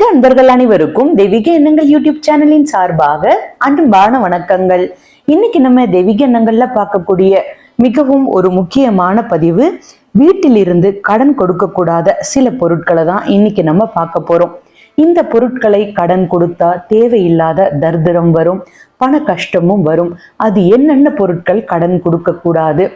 ஆன்மீக அன்பர்கள் அனைவருக்கும் தெய்வீக எண்ணங்கள் யூடியூப் சேனலின் சார்பாக அன்பான வணக்கங்கள். இன்னைக்கு நம்ம தெய்வீக எண்ணங்கள்ல பார்க்கக்கூடிய மிகவும் ஒரு முக்கியமான பதிவு வீட்டிலிருந்து கடன் கொடுக்கக்கூடாத சில பொருட்களை தான் இன்னைக்கு நம்ம பார்க்க போறோம். இந்த பொருட்களை கடன் கொடுத்தா தேவையில்லாத தர்திரம் வரும் பண கஷ்டமும் வரும். அது என்னென்ன பொருட்கள் கடன் கொடுக்க கூடாது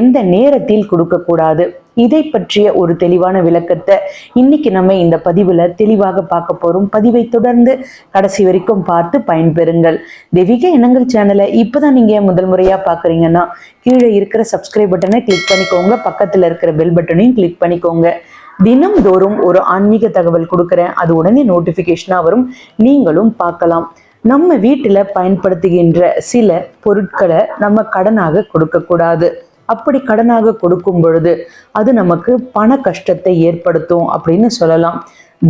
எந்த நேரத்தில் கொடுக்க கூடாது இதை பற்றிய ஒரு தெளிவான விளக்கத்தை இன்னைக்கு நம்ம இந்த பதிவுல தெளிவாக பார்க்க போறோம். பதிவை தொடர்ந்து கடைசி வரைக்கும் பார்த்து பயன்பெறுங்கள். தெய்வீக எண்ணங்கள் சேனலை இப்பதான் நீங்க முதல் முறையா பாக்குறீங்கன்னா கீழே இருக்கிற சப்ஸ்கிரைப் பட்டனை கிளிக் பண்ணிக்கோங்க. பக்கத்துல இருக்கிற பெல் பட்டனையும் கிளிக் பண்ணிக்கோங்க. தினம்தோறும் ஒரு ஆன்மீக தகவல் கொடுக்குறேன். அது உடனே நோட்டிஃபிகேஷனாக வரும். நீங்களும் பார்க்கலாம். நம்ம வீட்டில் பயன்படுத்துகின்ற சில பொருட்களை நம்ம கடனாக கொடுக்கக்கூடாது. அப்படி கடனாக கொடுக்கும் பொழுது அது நமக்கு பண கஷ்டத்தை ஏற்படுத்தும் அப்படின்னு சொல்லலாம்.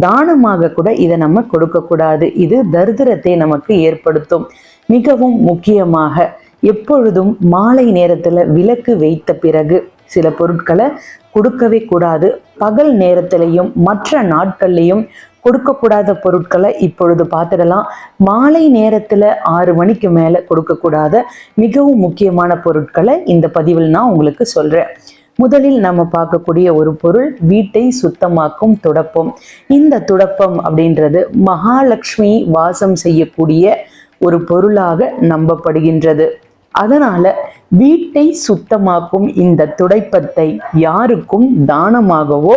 தானமாக கூட இதை நம்ம கொடுக்கக்கூடாது இது தரித்திரத்தை நமக்கு ஏற்படுத்தும். மிகவும் முக்கியமாக எப்பொழுதும் மாலை நேரத்தில் விளக்கு வைத்த பிறகு சில பொருட்களை கொடுக்கவே கூடாது. பகல் நேரத்திலையும் மற்ற நாட்கள்லையும் கொடுக்கக்கூடாத பொருட்களை இப்பொழுது பார்த்துடலாம். மாலை நேரத்தில் ஆறு மணிக்கு மேலே கொடுக்கக்கூடாத மிகவும் முக்கியமான பொருட்களை இந்த பதிவில் நான் உங்களுக்கு சொல்கிறேன் முதலில் நம்ம பார்க்கக்கூடிய ஒரு பொருள் வீட்டை சுத்தமாக்கும் துடப்பம். இந்த துடப்பம் அப்படின்றது மகாலட்சுமி வாசம் செய்யக்கூடிய ஒரு பொருளாக நம்பப்படுகின்றது. அதனால வீட்டை சுத்தமாக்கும் இந்த துடைப்பத்தை யாருக்கும் தானமாகவோ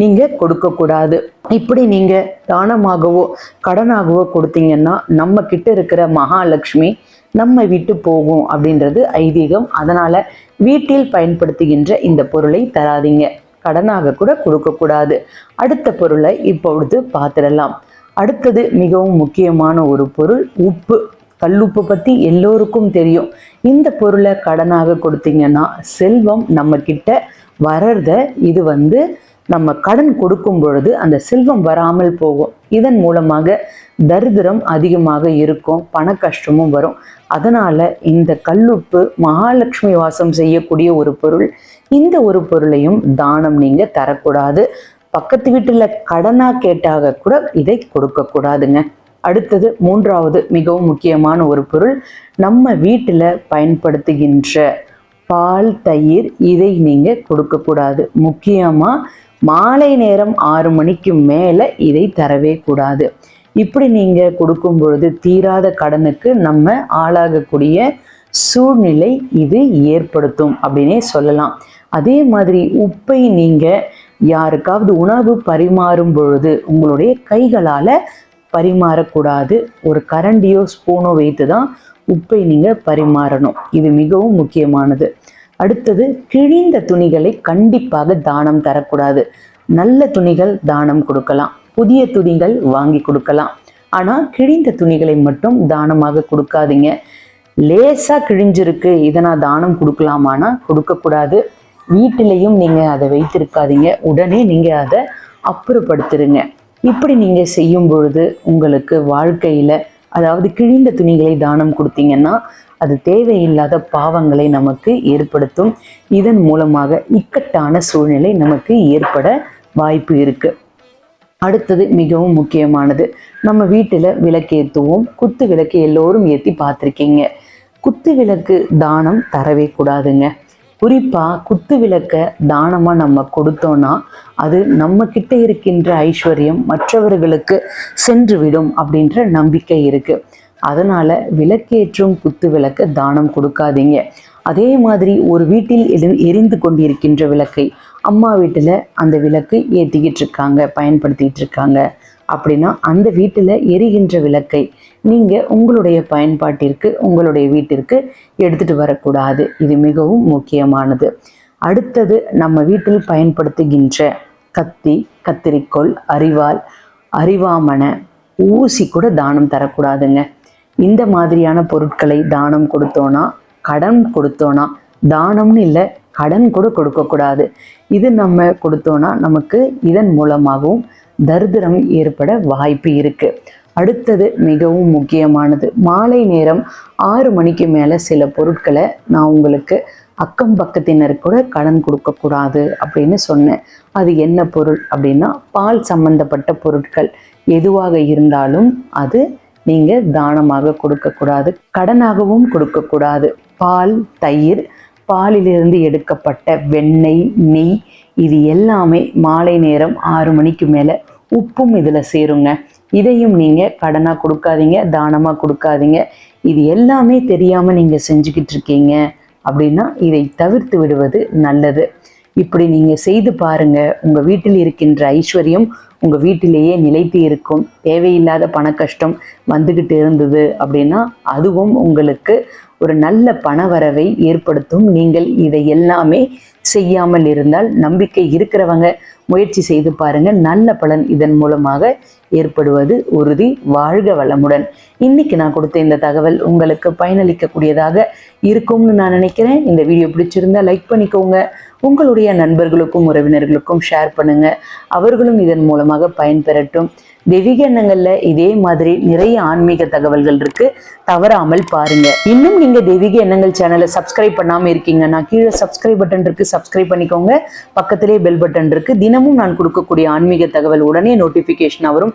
நீங்க கொடுக்க கூடாது. இப்படி நீங்க தானமாகவோ கடனாகவோ கொடுத்தீங்கன்னா நம்ம கிட்ட இருக்கிற மகாலட்சுமி நம்ம விட்டு போகும் அப்படின்றது ஐதீகம். அதனால வீட்டில் பயன்படுத்துகின்ற இந்த பொருளை தராதீங்க. கடனாக கூட கொடுக்கக்கூடாது அடுத்த பொருளை இப்பொழுது பார்த்துடலாம். அடுத்தது மிகவும் முக்கியமான ஒரு பொருள் உப்பு. கல்லுப்பு பற்றி எல்லோருக்கும் தெரியும். இந்த பொருளை கடனாக கொடுத்தீங்கன்னா செல்வம் நம்மக்கிட்ட வர்றத இது வந்து நம்ம கடன் கொடுக்கும் பொழுது அந்த செல்வம் வராமல் போகும். இதன் மூலமாக தரித்திரம் அதிகமாக இருக்கும் பண கஷ்டமும் வரும். அதனால இந்த கல்லுப்பு மகாலட்சுமி வாசம் செய்யக்கூடிய ஒரு பொருள் இந்த ஒரு பொருளையும் தானம் நீங்க தரக்கூடாது. பக்கத்து வீட்டில் கடனாக கேட்டாக கூட இதை கொடுக்கக்கூடாதுங்க. அடுத்தது மூன்றாவது மிகவும் முக்கியமான ஒரு பொருள் நம்ம வீட்டில் பயன்படுத்துகின்ற பால் தயிர் இதை நீங்கள் கொடுக்கக்கூடாது முக்கியமாக மாலை நேரம் ஆறு மணிக்கு மேலே இதை தரவே கூடாது. இப்படி நீங்கள் கொடுக்கும் பொழுது தீராத கடனுக்கு நம்ம ஆளாகக்கூடிய சூழ்நிலை இது ஏற்படுத்தும் அப்படின்னே சொல்லலாம். அதே மாதிரி உப்பை நீங்கள் யாருக்காவது உணவு பரிமாறும் பொழுது உங்களுடைய கைகளால் பரிமாறக்கூடாது. ஒரு கரண்டியோ ஸ்பூனோ வைத்து தான் உப்பை நீங்கள் பரிமாறணும். இது மிகவும் முக்கியமானது. அடுத்தது கிழிந்த துணிகளை கண்டிப்பாக தானம் தரக்கூடாது. நல்ல துணிகள் தானம் கொடுக்கலாம். புதிய துணிகள் வாங்கி கொடுக்கலாம். ஆனால் கிழிந்த துணிகளை மட்டும் தானமாக கொடுக்காதீங்க. லேசாக கிழிஞ்சிருக்கு இதை நான் தானம் கொடுக்கலாமானா? கொடுக்கக்கூடாது. வீட்டிலையும் நீங்கள் அதை வைத்திருக்காதீங்க. உடனே நீங்கள் அதை அப்புறப்படுத்திடுங்க இப்படி நீங்கள் செய்யும் பொழுது உங்களுக்கு வாழ்க்கையில் அதாவது கிழிந்த துணிகளை தானம் கொடுத்தீங்கன்னா அது தேவையில்லாத பாவங்களை நமக்கு ஏற்படுத்தும். இதன் மூலமாக இக்கட்டான சூழ்நிலை நமக்கு ஏற்பட வாய்ப்பு இருக்குது அடுத்தது மிகவும் முக்கியமானது நம்ம வீட்டில் விளக்கேற்றுவோம் குத்து விளக்கு எல்லோரும் ஏற்றி பார்த்துருக்கீங்க. குத்து விளக்கு தானம் தரவே கூடாதுங்க. குறிப்பாக குத்து விளக்க தானமாக நம்ம கொடுத்தோன்னா அது நம்ம கிட்ட இருக்கின்ற ஐஸ்வர்யம் மற்றவர்களுக்கு சென்று விடும் அப்படின்ற நம்பிக்கை இருக்கு. அதனால விளக்கேற்றும் குத்து விளக்க தானம் கொடுக்காதீங்க. அதே மாதிரி ஒரு வீட்டில் எரி எரிந்து கொண்டிருக்கின்ற விளக்கை அம்மா வீட்டில் அந்த விளக்கு ஏற்றிக்கிட்டு இருக்காங்க பயன்படுத்திக்கிட்டு இருக்காங்க. அப்படின்னா அந்த வீட்டில் எரிகின்ற விளக்கை நீங்கள் உங்களுடைய பயன்பாட்டிற்கு உங்களுடைய வீட்டிற்கு எடுத்துட்டு வரக்கூடாது. இது மிகவும் முக்கியமானது. அடுத்தது நம்ம வீட்டில் பயன்படுத்துகின்ற கத்தி கத்திரிக்கோள் அரிவாள் அரிவாமனை ஊசி கூட தானம் தரக்கூடாதுங்க. இந்த மாதிரியான பொருட்களை தானம் கொடுத்தோன்னா கடன் கொடுத்தோன்னா தானம்னு இல்லை கடன் கூட கொடுக்கக்கூடாது. இது நம்ம கொடுத்தோன்னா நமக்கு இதன் மூலமாகவும் தரித்திரம் ஏற்பட வாய்ப்பு இருக்கு. அடுத்தது மிகவும் முக்கியமானது. மாலை நேரம் ஆறு மணிக்கு மேலே சில பொருட்களை நான் உங்களுக்கு அக்கம் பக்கத்தினர் கூட கடன் கொடுக்கக்கூடாது அப்படின்னு சொன்னேன். அது என்ன பொருள் அப்படின்னா பால் சம்பந்தப்பட்ட பொருட்கள். எதுவாக இருந்தாலும் அது நீங்கள் தானமாக கொடுக்கக்கூடாது கடனாகவும் கொடுக்கக்கூடாது. பால் தயிர் பாலிலிருந்து எடுக்கப்பட்ட வெண்ணெய் நெய் இது எல்லாமே மாலை நேரம் ஆறு மணிக்கு மேலே உப்பும் இதில் சேருங்க. இதையும் நீங்கள் கடனாக கொடுக்காதீங்க தானமாக கொடுக்காதீங்க. இது எல்லாமே தெரியாமல் நீங்கள் செஞ்சுக்கிட்டு இருக்கீங்க அப்படின்னா இதை தவிர்த்து விடுவது நல்லது. இப்படி நீங்கள் செய்து பாருங்க. உங்கள் வீட்டில் இருக்கின்ற ஐஸ்வர்யம் உங்கள் வீட்டிலேயே நிலைத்து இருக்கும். தேவையில்லாத பண கஷ்டம் வந்துக்கிட்டு இருந்தது அப்படின்னா அதுவும் உங்களுக்கு ஒரு நல்ல பணவரவை ஏற்படுத்தும். நீங்கள் இதை எல்லாமே செய்யாமல் இருந்தால் நம்பிக்கை இருக்கிறவங்க முயற்சி செய்து பாருங்க. நல்ல பலன் இதன் மூலமாக ஏற்படுவது உறுதி. வாழ்க வளமுடன். இன்னைக்கு நான் கொடுத்த இந்த தகவல் உங்களுக்கு பயனளிக்கக்கூடியதாக இருக்கும்னு நான் நினைக்கிறேன். இந்த வீடியோ பிடிச்சிருந்தா லைக் பண்ணிக்கோங்க. உங்களுடைய நண்பர்களுக்கும் உறவினர்களுக்கும் ஷேர் பண்ணுங்க. அவர்களும் இதன் மூலமாக பயன்பெறட்டும். தெய்வீக எண்ணங்களில் இதே மாதிரி நிறைய ஆன்மீக தகவல்கள் இருக்கு. தவறாமல் பாருங்க. இன்னும் நீங்க தெய்வீக எண்ணங்கள் சேனலை சப்ஸ்கிரைப் இருக்கீங்க நான் கீழே சப்ஸ்கிரைப் பட்டன் இருக்கு சப்ஸ்கிரைப் பண்ணிக்கோங்க. பக்கத்திலே பெல் பட்டன் இருக்கு. தினமும் நான் கொடுக்கக்கூடிய ஆன்மீக தகவல் உடனே நோட்டிபிகேஷன் வரும்.